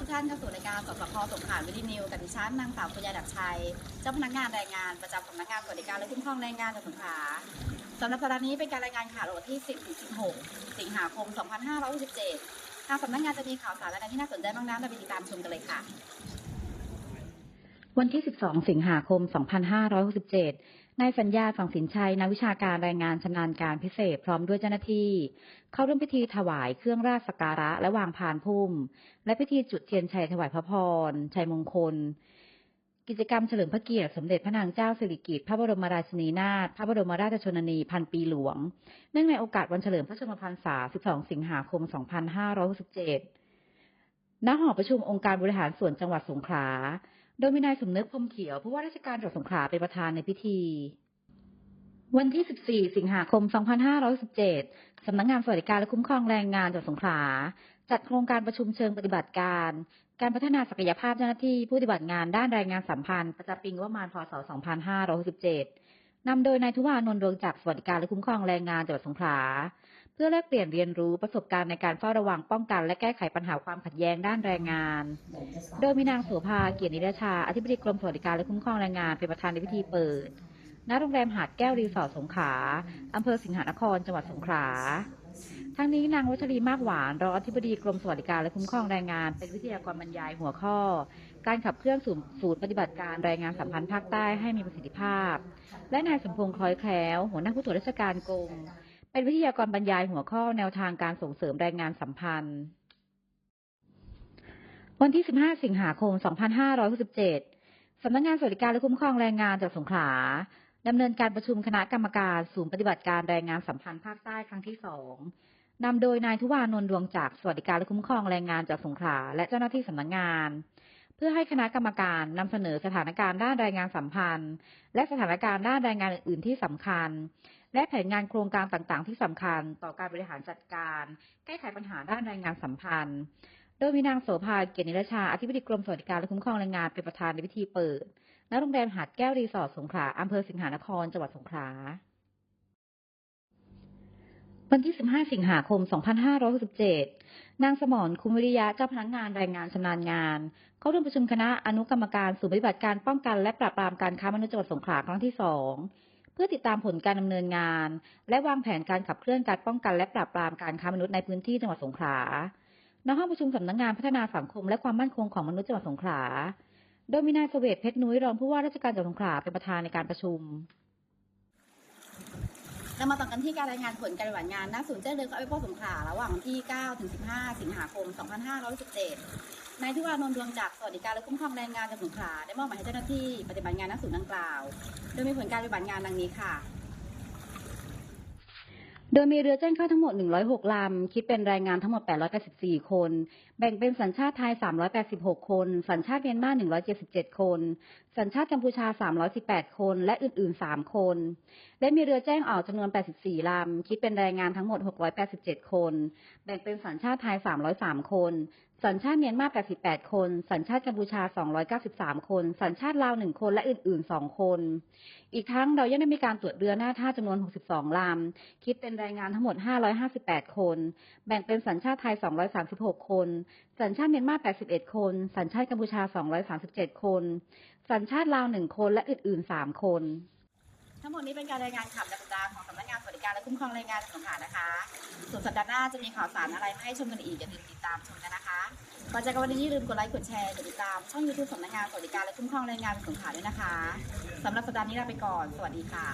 ทุกท่านเข้าสู่รายการสสพสงขลาวิดีนิวกับดิฉันนางสาวปุญญาดักชัย เจ้าพนักงานแรงงานประจำสำนักงานสวัสดิการและคุ้มครองแรงงานจังหวัดสงขลาสำหรับสัปดาห์นี้เป็นการรายงานข่าวรว่างที่ 10ถึง16 สิงหาคม 2567 ทางสำนักงานจะมีข่าวสารและการที่น่าสนใจบ้างนั้นเราไปติดตามชมกันเลยค่ะวันที่ 12 สิงหาคม 2567 นายสัญญาสังสินชัยนักวิชาการแรงงานชำนาญการพิเศษพร้อมด้วยเจ้าหน้าที่ เข้าร่วมพิธีถวายเครื่องราชสักการะและวางพานพุ่ม และพิธีจุดเทียนชัยถวายพระพร ชัยมงคล กิจกรรมเฉลิมพระเกียรติสมเด็จพระนางเจ้าสิริกิติ์พระบรมราชินีนาถพระบรมราชชนนีพันปีหลวง เนื่องในโอกาสวันเฉลิมพระชนมพรรษา 12 สิงหาคม 2567ณหอประชุมองค์การบริหารส่วนจังหวัดสงขลา โดยมีนายสมนึกพรมเขียวผู้ว่าราชการจังหวัดสงขลาเป็นประธานในพิธี วันที่ 14 สิงหาคม 2517 สำนักงานสวัสดิการและคุ้มครองแรงงานจังหวัดสงขลาจัดโครงการประชุมเชิงปฏิบัติการ การพัฒนาศักยภาพเจ้าหน้าที่ผู้ปฏิบัติงานด้านแรงงานสัมพันธ์ประจำปีงบประมาณ พศ 2567นำโดยนายทุวานนท์ดวงจักรสวัสดิการและคุ้มครองแรงงานจังหวัดสงขลา เพื่อแลกเปลี่ยนเรียนรู้ประสบการณ์ในการเฝ้าระวังป้องกัน และแก้ไขปัญหาความขัดแย้งด้านแรงงาน โดยมีนางโสภาเกียรตินิรชา อธิบดีกรมสวัสดิการและคุ้มครองแรงงานเป็นประธานในพิธีเปิด ณ โรงแรมหาดแก้วรีสอร์ทสงขลาอำเภอสิงหนคร จังหวัดสงขลา ทั้งนี้นางวัชรีมากหวานรองอธิบดีกรมสวัสดิการและคุ้มครองแรงงาน เป็นวิทยากรบรรยายหัวข้อ การขับเคลื่อนศูนย์ศูนย์ปฏิบัติการแรงงานสัมพันธ์ภาคใต้ให้มีประสิทธิภาพ และนายสมพงษ์คล้อยแคล้วหัวหน้าผู้ตรวจราชการกรม เป็นวิทยากรบรรยายหัวข้อแนวทางการส่งเสริมแรงงานสัมพันธ์ วันที่ 15 สิงหาคม 2567 สำนักงานสวัสดิการและคุ้มครองแรงงานจากสงขลาดำเนินการประชุมคณะกรรมการศูนย์ปฏิบัติการแรงงานสัมพันธ์ภาคใต้ครั้งที่สองนำโดยนายทุวานนท์ดวงจักสวัสดิการและคุ้มครองแรงงานจากสงขลาและเจ้าหน้าที่สำนักงาน เพื่อให้คณะกรรมการนำเสนอสถานการณ์ด้านแรงงานสัมพันธ์ และสถานการณ์ด้านแรงงานอื่น ๆ ที่สำคัญ และแผนงานโครงการต่าง ๆ ที่สำคัญ ต่อการบริหารจัดการ แก้ไขปัญหาด้านแรงงานสัมพันธ์ โดยมีนางโสภาเกียรตินิรชาอธิบดีกรมสวัสดิการและคุ้มครองแรงงานเป็นประธานในพิธีเปิดณโรงแรมหาดแก้วรีสอร์ทสงขลาอำเภอสิงหานครจังหวัดสงขลา วันที่ 15 สิงหาคม 2567 นางสมรคุมวิริยะเจ้าพนักงานแรงงานชำนาญงาน เข้าร่วมประชุมคณะอนุกรรมการศูนย์ปฏิบัติการป้องกันและปราบปรามการค้ามนุษย์จังหวัดสงขลาครั้งที่สองเพื่อติดตามผลการดำเนินงาน และวางแผนการขับเคลื่อนการป้องกันและปราบปรามการค้ามนุษย์ในพื้นที่จังหวัดสงขลาณห้องประชุมสำนักงานพัฒนาสังคมและความมั่นคงของมนุษย์จังหวัดสงขลา โดยมีนายเสวตเพชรนุ้ยรองผู้ว่าราชการจังหวัดสงขลาเป็นประธานในการประชุม เรามาต่อกันที่การรายงานผลการปฏิบัติงานณศูนย์แจ้งเรือนข้อพิพาทสงขลาระหว่างวันที่ 9 ถึง 15 สิงหาคม 2517นายทิวานนท์ดวงจากสวัสดิการและคุ้มครองแรงงานจังหวัดสงขลาได้มอบหมายให้เจ้าหน้าที่ปฏิบัติงานณศูนย์ดังกล่าว โดยมีผลการปฏิบัติงานดังนี้ค่ะ โดยมีเรือแจ้งเข้าทั้งหมด 106 ลำ คิดเป็นแรงงานทั้งหมด 884 คน แบ่งเป็นสัญชาติไทย 386 คน สัญชาติเมียนมา 177 คน สัญชาติกัมพูชา 318 คน และอื่น ๆ 3 คน และมีเรือแจ้งออกจำนวน 84 ลำ คิดเป็นแรงงานทั้งหมด 687 คน แบ่งเป็นสัญชาติไทย 303 คน สัญชาติเมียนมา 88 คน สัญชาติกัมพูชา 293 คน สัญชาติลาว 1 คน และอื่น ๆ 2 คน อีกทั้งเรายังได้มีการตรวจเรือหน้าท่าจำนวน 62 ลำ คิดเป็นแรงงานทั้งหมด 558 คน แบ่งเป็นสัญชาติไทย 236 คน สัญชาติเมียนมา 81 คน สัญชาติกัมพูชา 237 คน สัญชาติลาว 1 คน และอื่น ๆ 3 คน ทั้งหมดนี้เป็นการรายงานข่าวประจำสัปดาห์ของสำนักงานสวัสดิการและคุ้มครองแรงงานสงขลานะคะ ส่วนสัปดาห์หน้าจะมีข่าวสารอะไรมาให้ชมกันอีกอย่าลืมติดตามชมกันนะคะก่อนจากวันนี้อย่าลืมกดไลค์กดแชร์กดติดตามช่องยูทูบสำนักงานสวัสดิการและคุ้มครองแรงงานสงขลาด้วยนะคะสำหรับสัปดาห์นี้ลาไปก่อน สวัสดีค่ะ